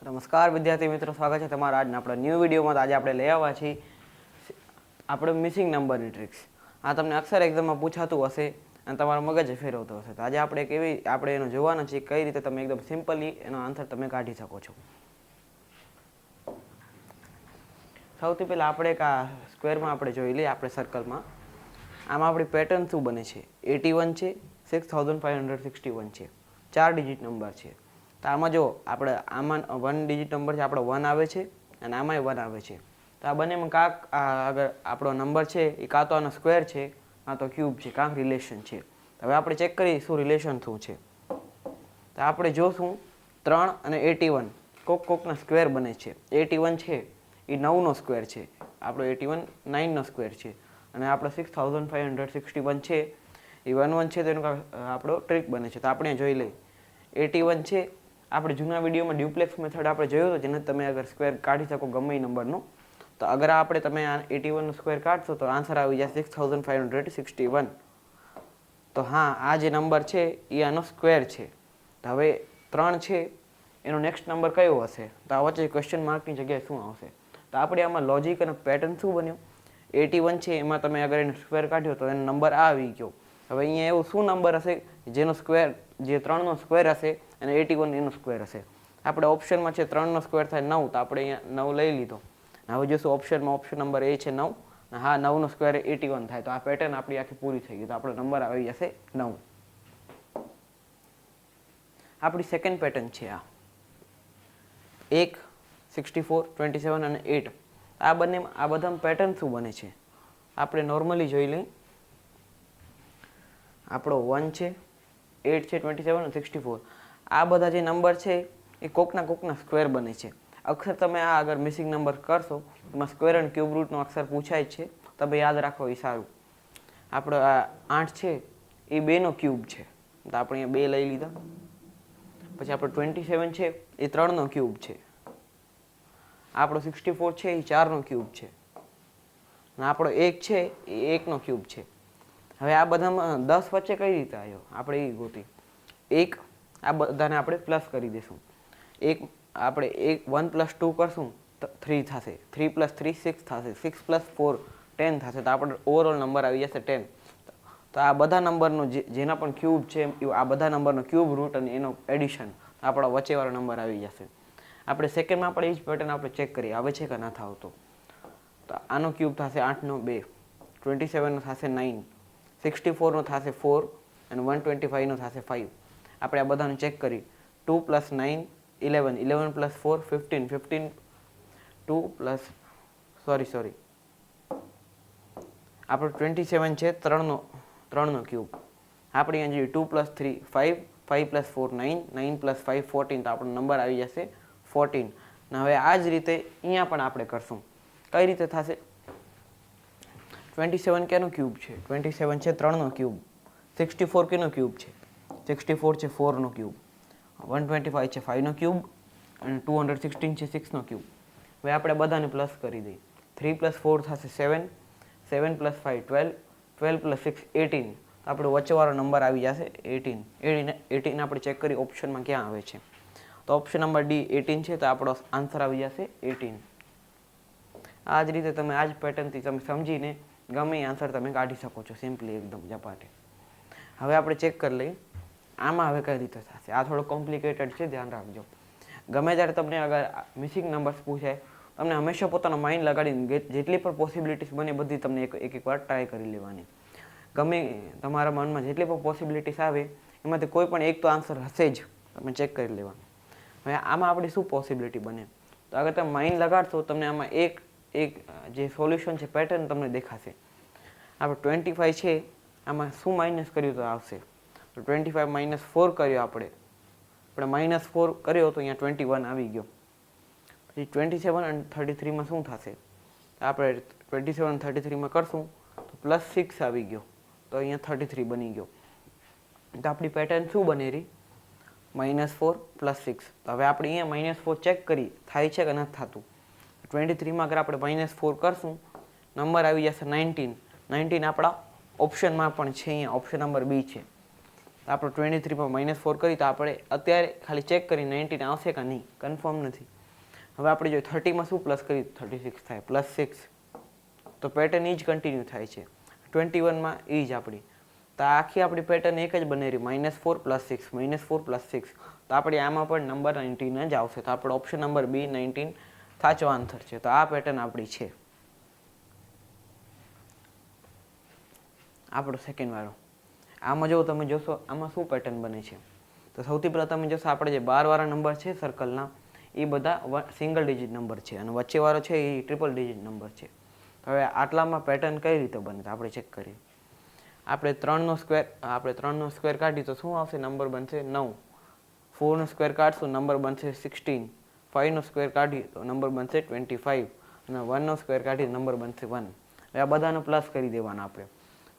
તો નમસ્કાર, વિદ્યાર્થી મિત્રો, સ્વાગત છે તમારા આજના આપણા ન્યૂ વિડીયોમાં આજે આપણે લઈ આવ્યા છીએ આપણે મિસિંગ નંબરની ટ્રિક્સ આ તમને અક્ષર એક્ઝામમાં પૂછાતું હશે અને તમારો મગજ ફેરવતો હશે. તો આજે આપણે કેવી આપણે એનો જોવાના છીએ કઈ રીતે તમે એકદમ સિમ્પલી એનો આન્સર તમે કાઢી શકો છો. સૌથી પહેલાં આપણે એક આ સ્ક્વેરમાં આપણે જોઈ લઈએ, આપણે સર્કલમાં આમાં આપણી પેટર્ન શું બને છે? એટી વન છે six thousand five hundred sixty one છે. ચાર ડિજિટ નંબર છે. તો આમાં જો આપણે આમાં વન ડિજિટ નંબર છે આપણો વન આવે છે અને આમાંય વન આવે છે. તો આ બંનેમાં કાંક આગળ આપણો નંબર છે એ કાં તો આનો સ્ક્વેર છે કાં તો ક્યુબ છે કાંક રિલેશન છે. હવે આપણે ચેક કરીએ શું રિલેશન શું છે. તો આપણે જોશું ત્રણ અને એટી વન કોક કોકના સ્ક્વેર બને છે. એટી વન છે એ નવનો સ્ક્વેર છે. આપણો એટી વન નાઇનનો સ્ક્વેર છે. અને આપણો six thousand five hundred sixty one છે એ વન વન છે તેનું કાંઈક, આપણો ટ્રીક બને છે. તો આપણે જોઈ લઈએ. એટી વન છે આપણે જૂના વિડીયોમાં ડ્યુપ્લેક્સ મેથડ આપણે જોયો હતો, જેને તમે અગર સ્ક્વેર કાઢી શકો ગમે એ નંબરનો તો અગર આપણે તમે આ એટી વનનો સ્ક્વેર કાઢશો, તો આન્સર આવી જાય six thousand five hundred sixty one તો હા, આ જે નંબર છે, એ આનો સ્ક્વેર છે. હવે ત્રણ છે, એનો નેક્સ્ટ નંબર કયો હશે? તો આ વચ્ચે ક્વેશ્ચન માર્કની જગ્યાએ શું આવશે? તો આપણે આમાં લોજિક અને પેટર્ન શું બન્યું? એટી વન છે, એમાં તમે અગર એનો સ્ક્વેર કાઢ્યો, તો એનો નંબર આવી ગયો. હવે અહીંયા એવું શું નંબર હશે, જેનો સ્ક્વેર જે ત્રણનો સ્ક્વેર હશે અને એટી વન એનો સ્ક્વેર હશે. આપણે ઓપ્શનમાં છે ત્રણનો સ્ક્વેર થાય નવ, તો આપણે અહીંયા નવ લઈ લીધો. હવે જોશું ઓપ્શનમાં ઓપ્શન નંબર એ છે નવ. હા, નવનો સ્ક્વેર એટી વન થાય. તો આ પેટર્ન આપણી આખી પૂરી થઈ ગઈ. તો આપણો નંબર આવી જશે નવ. આપણી સેકન્ડ પેટર્ન છે આ. એક સિક્સટી ફોર ટ્વેન્ટી સેવન અને એટ આ બંને આ બધામાં પેટર્ન શું બને છે? આપણે નોર્મલી જોઈ લઈએ. આપણો વન છે. એટ છે ટ્વેન્ટી સેવન અને સિક્સટી ફોર આ બધા જે નંબર છે, એ કોકના કોકના સ્ક્વેર બને છે. અક્ષર તમે આ અગર મિસિંગ નંબર કરશો, એમાં સ્ક્વેર અને ક્યુબ રૂટનો અક્ષર પૂછાય છે તમે યાદ રાખો એ સારું. આપણો આ આઠ છે, એ બેનો ક્યુબ છે. તો આપણે અહીંયા બે લઈ લીધા. પછી આપણો ટ્વેન્ટી સેવન છે, એ ત્રણનો ક્યુબ છે. આપણો સિક્સટી ફોર છે, એ ચારનો ક્યુબ છે. અને આપણો એક છે, એ એકનો ક્યુબ છે. હવે આ બધામાં દસ વચ્ચે કઈ રીતે આવ્યો? આપણે એ ગોતી. એક આ બધાને આપણે પ્લસ કરી દઈશું એક આપણે એક વન પ્લસ ટુ કરશું, તો થ્રી થશે. થ્રી પ્લસ થ્રી સિક્સ થશે. સિક્સ પ્લસ ફોર ટેન થશે. તો આપણે ઓવરઓલ નંબર આવી જશે ટેન તો આ બધા નંબરનો જેના પણ ક્યુબ છે આ બધા નંબરનો ક્યુબ રૂટ અને એનો એડિશન આપણો વચ્ચેવાળો નંબર આવી જશે. આપણે સેકન્ડમાં પણ એ જ પેટર્ન આપણે ચેક કરીએ, આવે છે કે ના થાવતો. તો આનો ક્યુબ થશે આઠનો બે ટ્વેન્ટી સેવનનો થશે નાઇન સિક્સટી ફોરનો થશે ફોર અને વન ટ્વેન્ટી ફાઇવનો થશે ફાઇવ આપણે આ બધાને ચેક કરી. Two plus nine eleven eleven plus four fifteen fifteen two plus sorry sorry આપણો ટ્વેન્ટી સેવન છે, ત્રણનો ત્રણનો ક્યુબ આપણે અહીંયા જોઈએ two plus three five five plus four nine nine plus five fourteen તો આપણો નંબર આવી જશે ફોર્ટીન ને હવે આ જ રીતે અહીંયા પણ આપણે કરશું. કઈ રીતે થશે? ટ્વેન્ટી સેવન કેનો ક્યુબ છે? ટ્વેન્ટી સેવન છે ત્રણનો ક્યુબ સિક્સટી ફોર કેનો ક્યુબ છે? સિક્સટી ફોર છે ફોરનો ક્યુબ વન ટ્વેન્ટી ફાઇવ છે ફાઇવનો ક્યુબ અને ટુ હંડ્રેડ સિક્સટીન છે સિક્સનો ક્યુબ હવે આપણે બધાને પ્લસ કરી દઈએ. થ્રી પ્લસ ફોર થશે seven seven plus five twelve twelve plus six eighteen આપણો વચ્ચેવાળો નંબર આવી જશે એટીન એટીન એટીન આપણે ચેક કરી ઓપ્શનમાં ક્યાં આવે છે. તો ઓપ્શન નંબર ડી એટીન છે, તો આપણો આન્સર આવી જશે એટીન આ જ રીતે તમે આ જ પેટર્નથી તમે સમજીને ગમે એ આન્સર તમે કાઢી શકો છો સિમ્પલી એકદમ ઝપાટે. હવે આપણે ચેક કરી લઈએ, આમાં હવે કઈ રીતે થશે? આ થોડો કોમ્પ્લિકેટેડ છે, ધ્યાન રાખજો. ગમે ત્યારે તમને અગર મિસિંગ નંબર્સ પૂછાય, તમને હંમેશા પોતાનો માઇન્ડ લગાડીને જેટલી પણ પોસિબિલિટીસ બને બધી તમને એક એક વાર ટ્રાય કરી લેવાની. ગમે તમારા મનમાં જેટલી પણ પોસિબિલિટીસ આવે, એમાંથી કોઈ પણ એક તો આન્સર હશે જ, તમે ચેક કરી લેવાનું. હવે આમાં આપણી શું પોસિબિલિટી બને? તો અગર તમે માઇન્ડ લગાડશો, તમને આમાં એક એક જે સોલ્યુશન છે પેટર્ન તમને દેખાશે. આપણે ટ્વેન્ટી ફાઈવ છે, આમાં શું માઇનસ કર્યું તો આવશે? તો ટ્વેન્ટી ફાઈવ માઇનસ ફોર કર્યો આપણે. આપણે માઇનસ ફોર કર્યો તો અહીંયા ટ્વેન્ટી વન આવી ગયો. પછી ટ્વેન્ટી સેવન અને થર્ટી થ્રીમાં શું થશે? આપણે ટ્વેન્ટી સેવન થર્ટી થ્રીમાં કરશું, તો પ્લસ સિક્સ આવી ગયો. તો અહીંયા થર્ટી થ્રી બની ગયો. તો આપણી પેટર્ન શું બને રહી? માઇનસ ફોર પ્લસ સિક્સ તો હવે આપણે અહીંયા માઇનસ ફોર ચેક કરી થાય છે કે નથી થતું? ટ્વેન્ટી થ્રીમાં અગર આપણે માઇનસ ફોર કરશું નંબર આવી જશે નાઇન્ટીન નાઇન્ટીન આપણા ઓપ્શનમાં પણ છે અહીંયા. ઓપ્શન નંબર બી છે. આપણે ટ્વેન્ટી થ્રીમાં માઇનસ ફોર કરી, તો આપણે અત્યારે ખાલી ચેક કરી નાઇન્ટીન આવશે કે નહીં. કન્ફર્મ નથી. હવે આપણે જો થર્ટીમાં શું પ્લસ કરી થર્ટી સિક્સ થાય. પ્લસ સિક્સ તો પેટર્ન એ જ કન્ટિન્યુ થાય છે. ટ્વેન્ટી વનમાં એ જ આપણી. તો આખી આપણી પેટર્ન એક જ બને રહી. Minus four plus six minus four plus six તો આપણે આમાં પણ નંબર નાઇન્ટીન જ આવશે. તો આપણે ઓપ્શન નંબર બી નાઇન્ટીન સાચો આન્સર છે. તો આ પેટર્ન આપણી છે. આપણો સેકન્ડ વાળો. આમાં જો તમે જોશો, આમાં શું પેટર્ન બને છે? તો સૌથી તમે જોશો આપણે જે બારવાળા નંબર છે સર્કલના એ બધા સિંગલ ડિજિટ નંબર છે અને વચ્ચેવાળો છે એ ટ્રિપલ ડિજિટ નંબર છે. હવે આટલામાં પેટર્ન કઈ રીતે બને આપણે ચેક કરીએ. આપણે ત્રણનો સ્ક્વેર આપણે ત્રણનો સ્ક્વેર કાઢીએ તો શું આવશે? નંબર બનશે નવ. ફોરનો સ્ક્વેર કાઢશું નંબર બનશે સિક્સટીન ફાઇવનો સ્ક્વેર કાઢીએ તો નંબર બનશે ટ્વેન્ટી ફાઇવ અને વનનો સ્ક્વેર કાઢીએ નંબર બનશે વન એટલે આ બધાનો પ્લસ કરી દેવાના આપણે.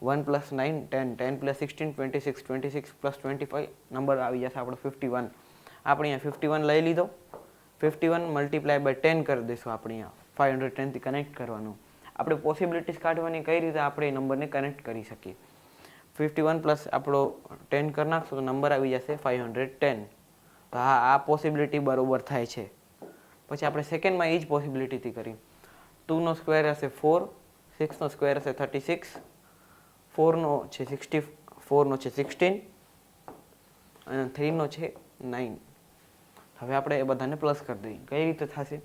One plus nine ten ten plus sixteen twenty six twenty six plus twenty five number આવી જશે આપણો ફિફ્ટી વન આપણે અહીંયા ફિફ્ટી વન લઈ લીધો. Fifty one multiply by ten કરી દઈશું આપણે અહીંયા. ફાઇવ હંડ્રેડ ટેનથી કનેક્ટ કરવાનું. આપણે પોસિબિલિટીઝ કાઢવાની કઈ રીતે આપણે એ નંબરને કનેક્ટ કરી શકીએ. ફિફ્ટી વન પ્લસ આપણો ટેન કરી નાખશું તો નંબર આવી જશે ફાઇવ હંડ્રેડ ટેન તો હા, આ પોસિબિલિટી બરાબર થાય છે. પછી આપણે સેકન્ડમાં એ જ પોસિબિલિટીથી કરી ટુનો સ્ક્વેર હશે ફોર સિક્સનો સ્ક્વેર હશે થર્ટી સિક્સ ફોરનો છે સિક્સટી ફોરનો છે સિક્સટીન અને થ્રીનો છે નાઇન હવે આપણે એ બધાને પ્લસ કરી દઈએ. કઈ રીતે થશે?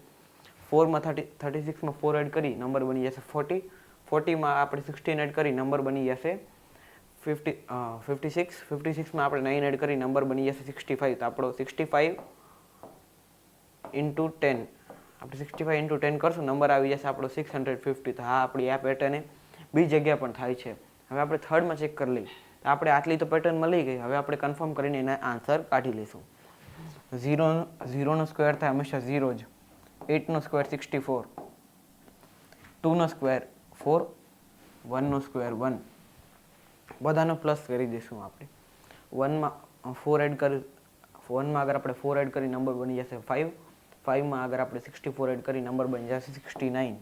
ફોરમાં થર્ટી થર્ટી સિક્સમાં ફોર એડ કરી નંબર બની જશે ફોર્ટી ફોર્ટીમાં આપણે સિક્સટીન એડ કરી નંબર બની જશે ફિફ્ટી ફિફ્ટી સિક્સ ફિફ્ટી સિક્સમાં આપણે નાઇન એડ કરી નંબર બની જશે સિક્સટી ફાઇવ તો આપણો સિક્સટી ફાઇવ ઇન્ટુ ટેન આપણે સિક્સટી ફાઇવ ઇન્ટુ ટેન કરશું, નંબર આવી જશે આપણો સિક્સ હંડ્રેડ ફિફ્ટી તો હા, આપણી આ પેટર્ને બી જગ્યા પણ થાય છે. હવે આપણે થર્ડમાં ચેક કરી લઈએ. આપણે આટલી તો પેટર્ન મળી ગઈ. હવે આપણે કન્ફર્મ કરીને એના આન્સર કાઢી લઈશું. ઝીરો ઝીરોનો સ્ક્વેર થાય હંમેશા ઝીરો જ. એટનો સ્ક્વેર સિક્સટી ફોર ટુનો સ્ક્વેર ફોર વનનો સ્ક્વેર વન બધાનો પ્લસ કરી દઈશું આપણે. વનમાં ફોર એડ કરી વનમાં અગર આપણે ફોર એડ કરી નંબર બની જશે ફાઇવ ફાઇવમાં અગર આપણે સિક્સટી ફોર એડ કરી નંબર બની જશે sixty nine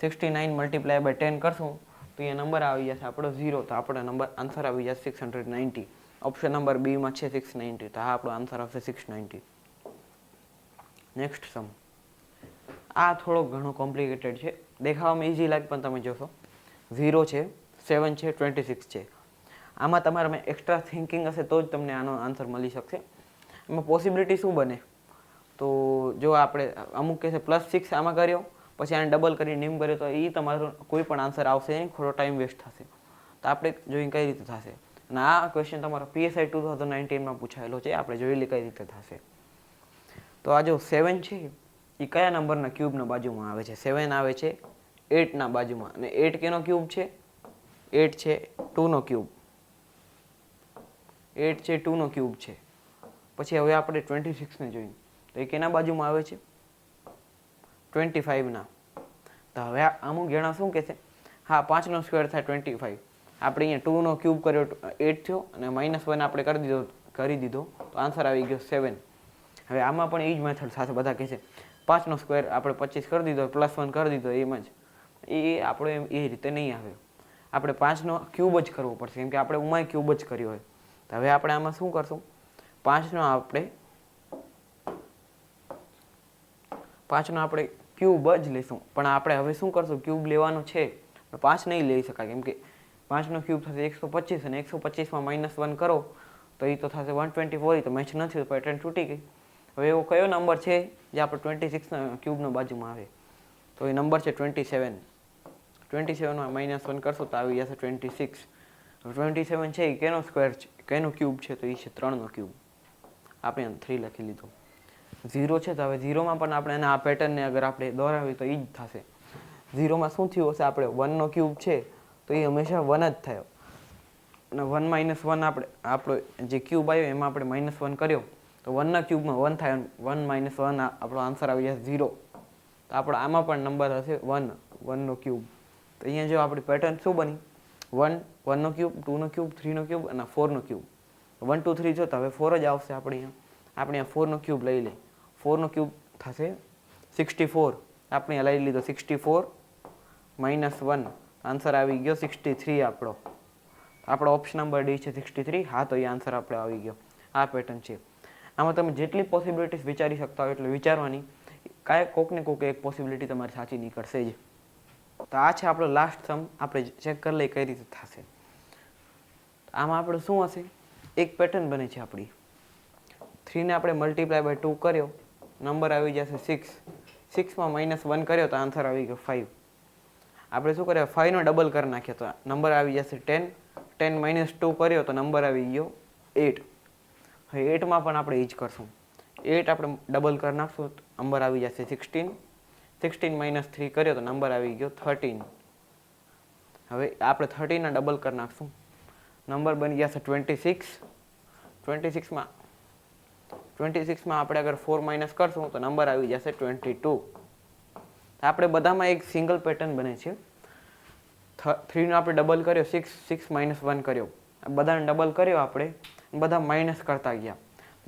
sixty nine multiply by ten કરશું, તો એ નંબર આવી જશે આપણો ઝીરો તો આપણો નંબર આન્સર આવી જશે six hundred ninety option number બીમાં છે સિક્સ નાઇન્ટી તો આ આપણો આન્સર આવશે સિક્સ નાઇન્ટી નેક્સ્ટ સમ આ થોડો ઘણો કોમ્પ્લિકેટેડ છે. દેખાવામાં ઇઝી લાગે, પણ તમે જોશો. ઝીરો છે સેવન છે ટ્વેન્ટી સિક્સ છે. આમાં તમારામાં એક્સ્ટ્રા થિંકિંગ હશે તો જ તમને આનો આન્સર મળી શકશે. એમાં પોસિબિલિટી શું બને? તો જો આપણે અમુક કહેશે પ્લસ સિક્સ આમાં કર્યો, પછી આને ડબલ કરી નિમ કર્યો, તો એ તમારો કોઈ પણ આન્સર આવશે નહીં થોડો ટાઈમ વેસ્ટ થશે. તો આપણે જોઈને કઈ રીતે થશે? અને આ ક્વેશ્ચન તમારો પીએસઆઈ ટુ થાઉઝન્ડ નાઇન્ટીનમાં પૂછાયેલો છે, આપણે જોઈ લે કઈ રીતે થશે. તો આ જો સેવન છે એ કયા નંબરના ક્યુબના બાજુમાં આવે છે? સેવન આવે છે એટના બાજુમાં. અને એટ કેનો ક્યુબ છે? એટ છે ટુનો ક્યુબ એટ છે ટુનો ક્યુબ છે. પછી હવે આપણે ટ્વેન્ટી સિક્સને જોઈએ તો એ કેના બાજુમાં આવે છે? ટ્વેન્ટી ફાઇવના તો હવે અમુક જણા શું કહે છે? હા, પાંચનો સ્ક્વેર થાય ટ્વેન્ટી ફાઇવ આપણે અહીંયા ટુનો ક્યુબ કર્યો એટ થયો, અને માઇનસ વન આપણે કરી દીધો કરી દીધો, તો આન્સર આવી ગયો સેવન હવે આમાં પણ એ જ મેથડ સાથે બધા કહે છે. પાંચનો સ્ક્વેર આપણે પચીસ કરી દીધો પ્લસ વન કરી દીધો, એમ જ. એ આપણે એ રીતે નહીં આવે. આપણે પાંચનો ક્યુબ જ કરવો પડશે, કેમ કે આપણે ઉમાય ક્યુબ જ કર્યો હોય. તો હવે આપણે આમાં શું કરશું? પાંચનો આપણે પાંચનો આપણે ક્યુબ જ લઈશું. પણ આપણે હવે શું કરશું? ક્યુબ લેવાનો છે. પાંચ નહીં લઈ શકાય. કેમ કે પાંચનો ક્યુબ થશે એકસો પચીસ અને એકસો પચીસમાં માઇનસ વન કરો, તો એ તો થશે વન ટ્વેન્ટી ફોર તો મેચ નથી પેટર્ન તૂટી ગઈ. હવે એવો કયો નંબર છે જે આપણે ટ્વેન્ટી સિક્સના ક્યુબનો બાજુમાં આવે? તો એ નંબર છે ટ્વેન્ટી સેવન ટ્વેન્ટી સેવનમાં માઇનસ વન કરશો તો આવી જશે ટ્વેન્ટી સિક્સ ટ્વેન્ટી સેવન છે એ કેનો સ્ક્વેર છે? કેનો ક્યુબ છે? તો એ છે ત્રણનો ક્યુબ. આપણે થ્રી લખી લીધું. ઝીરો છે તો હવે ઝીરોમાં પણ આપણે એના આ પેટર્નને અગર આપણે દોરાવીએ તો એ જ થશે. ઝીરોમાં શું થયું હશે? આપણે વનનો ક્યુબ છે તો એ હંમેશા વન જ થયો. અને વન માઇનસ વન આપણે, આપણો જે ક્યુબ આવ્યો એમાં આપણે માઇનસ વન કર્યો. તો વનના ક્યુબમાં વન થાય વન માઇનસ વન આપણો આન્સર આવી જશે ઝીરો. તો આપણો આમાં પણ નંબર હશે વન, વનનો ક્યુબ તો અહીંયા જો આપણી પેટર્ન શું બની? વન, વનનો ક્યુબ ટુનો ક્યુબ થ્રીનો ક્યુબ અને ફોરનો ક્યુબ વન ટુ થ્રી જો તો હવે ફોર જ આવશે આપણે અહીંયા. આપણે અહીંયા ફોરનો ક્યુબ લઈ લઈએ. ફોરનો ક્યુબ થશે. Sixty four. આપણે હલાવી લીધો sixty four, minus one. Answer આવી ગયો સિક્સટી થ્રી આપણો. આપણો ઓપ્શન નંબર ડી છે સિક્સટી થ્રી. હા, તો એ આન્સર આપણે આવી ગયો. આ પેટર્ન છે. આમાં તમે જેટલી પોસિબિલિટીઝ વિચારી શકતા હોય એટલે વિચારવાની. કાંઈ કોકને કોક એક પોસિબિલિટી તમારી સાચી નીકળશે જ. તો આ છે આપણો લાસ્ટ સમ આપણે ચેક કરી લઈએ કઈ રીતે થશે. આમાં આપણે શું હશે? એક પેટર્ન બને છે આપણી. થ્રીને આપણે મલ્ટીપ્લાય બાય ટુ કર્યો. નંબર આવી જશે સિક્સ સિક્સમાં માઇનસ વન કર્યો તો આન્સર આવી ગયો ફાઇવ આપણે શું કર્યા? ફાઇવનો ડબલ કરી નાખ્યો તો નંબર આવી જશે ટેન ટેન માઇનસ ટુ કર્યો તો નંબર આવી ગયો એટ હવે એટમાં પણ આપણે એ જ કરશું. એટ આપણે ડબલ કરી નાખશું નંબર આવી જશે સિક્સટીન સિક્સટીન માઇનસ થ્રી કર્યો તો નંબર આવી ગયો થર્ટીન હવે આપણે થર્ટીના ડબલ કરી નાખશું. નંબર બની જશે ટ્વેન્ટી સિક્સ ટ્વેન્ટી સિક્સમાં ટ્વેન્ટી સિક્સમાં આપણે અગર ફોર માઇનસ કરશું તો નંબર આવી જશે ટ્વેન્ટી ટુ આપણે બધામાં એક સિંગલ પેટર્ન બને છે. થ્રીનો આપણે ડબલ કર્યો સિક્સ સિક્સ માઇનસ વન કર્યો. બધાને ડબલ કર્યો આપણે બધા માઇનસ કરતા ગયા.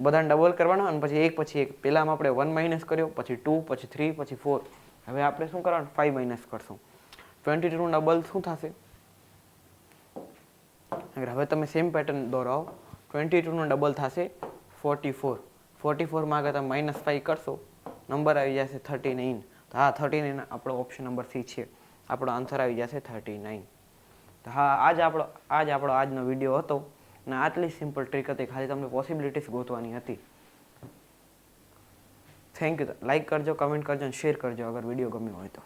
બધાને ડબલ કરવાનો અને પછી એક પછી એક. પહેલામાં આપણે વન માઇનસ કર્યો, પછી ટુ પછી થ્રી પછી ફોર હવે આપણે શું કરવાનું? ફાઇવ માઇનસ કરશું. ટ્વેન્ટી ટુનું ડબલ શું થશે? હવે તમે સેમ પેટર્ન દોરાવો ટ્વેન્ટી ટુનું ડબલ થશે ફોર્ટી ફોર ફોર્ટી ફોરમાં તમે માઇનસ ફાઈવ કરશો નંબર આવી જશે થર્ટી નાઇન તો હા થર્ટી નાઇન આપણો ઓપ્શન નંબર સી છે. આપણો આન્સર આવી જશે થર્ટી નાઇન તો હા, આજ આપણો આજ આપણો આજનો વીડિયો હતો અને આટલી સિમ્પલ ટ્રીક હતી ખાલી તમને પોસિબિલિટીઝ ગોતવાની હતી. થેન્ક યુ લાઈક કરજો કમેન્ટ કરજો અને શેર કરજો અગર વીડિયો ગમ્યો હોય તો.